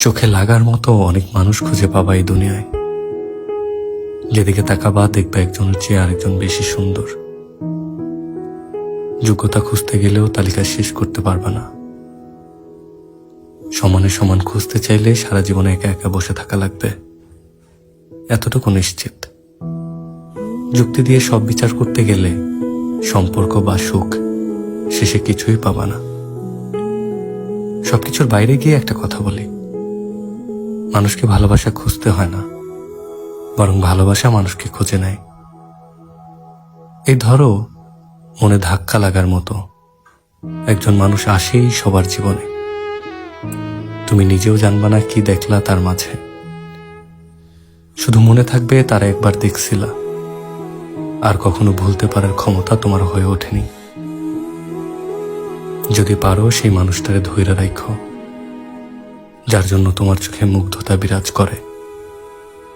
চোখে লাগার মতো অনেক মানুষ খুঁজে পাবা এই দুনিয়ায়। যেদিকে তাকাবা দেখবে একজনের চেয়ে আরেকজন বেশি সুন্দর। যোগ্যতা খুঁজতে গেলেও তালিকা শেষ করতে পারবে না। সমানে সমান খুঁজতে চাইলে সারা জীবনে একা একা বসে থাকা লাগবে। এতটুকু নিশ্চিত। যুক্তি দিয়ে সব বিচার করতে গেলে সম্পর্ক বা সুখ শেষে কিছুই পাবা না। সবকিছুর বাইরে গিয়ে একটা কথা বলি। মানুষকে ভালোবাসা খুঁজতে হয় না, বরং ভালোবাসা মানুষকে খুঁজে নেয়। এই ধরো, মনে ধাক্কা লাগার মতো একজন মানুষ আসেই সবার জীবনে। তুমি নিজেও জানবা না কি দেখলা তার মাঝে। শুধু মনে থাকবে তারা একবার দেখছিলা। আর কখনো ভুলতে পারার ক্ষমতা তোমার হয়ে ওঠেনি। যদি পারো সেই মানুষটারে ধৈর্য রাখো। যার জন্য তোমার চোখে মুগ্ধতা বিরাজ করে,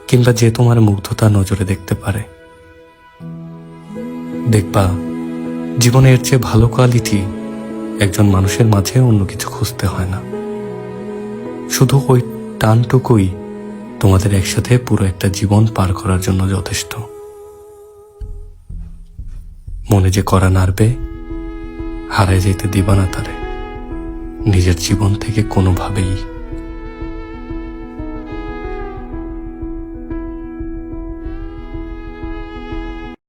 কিংবা যে তোমার মুগ্ধতা নজরে দেখতে পারে। দেখবা জীবনের চেয়ে ভালো কোয়ালিটি একজন মানুষের মাঝে অন্য কিছু খুঁজতে হয় না। শুধু ওই টানটুকুই তোমাদের একসাথে পুরো একটা জীবন পার করার জন্য যথেষ্ট। মনে যে করা নাড়বে, হারায় যেতে দিবা না তারে। নিজের জীবন থেকে কোনোভাবেই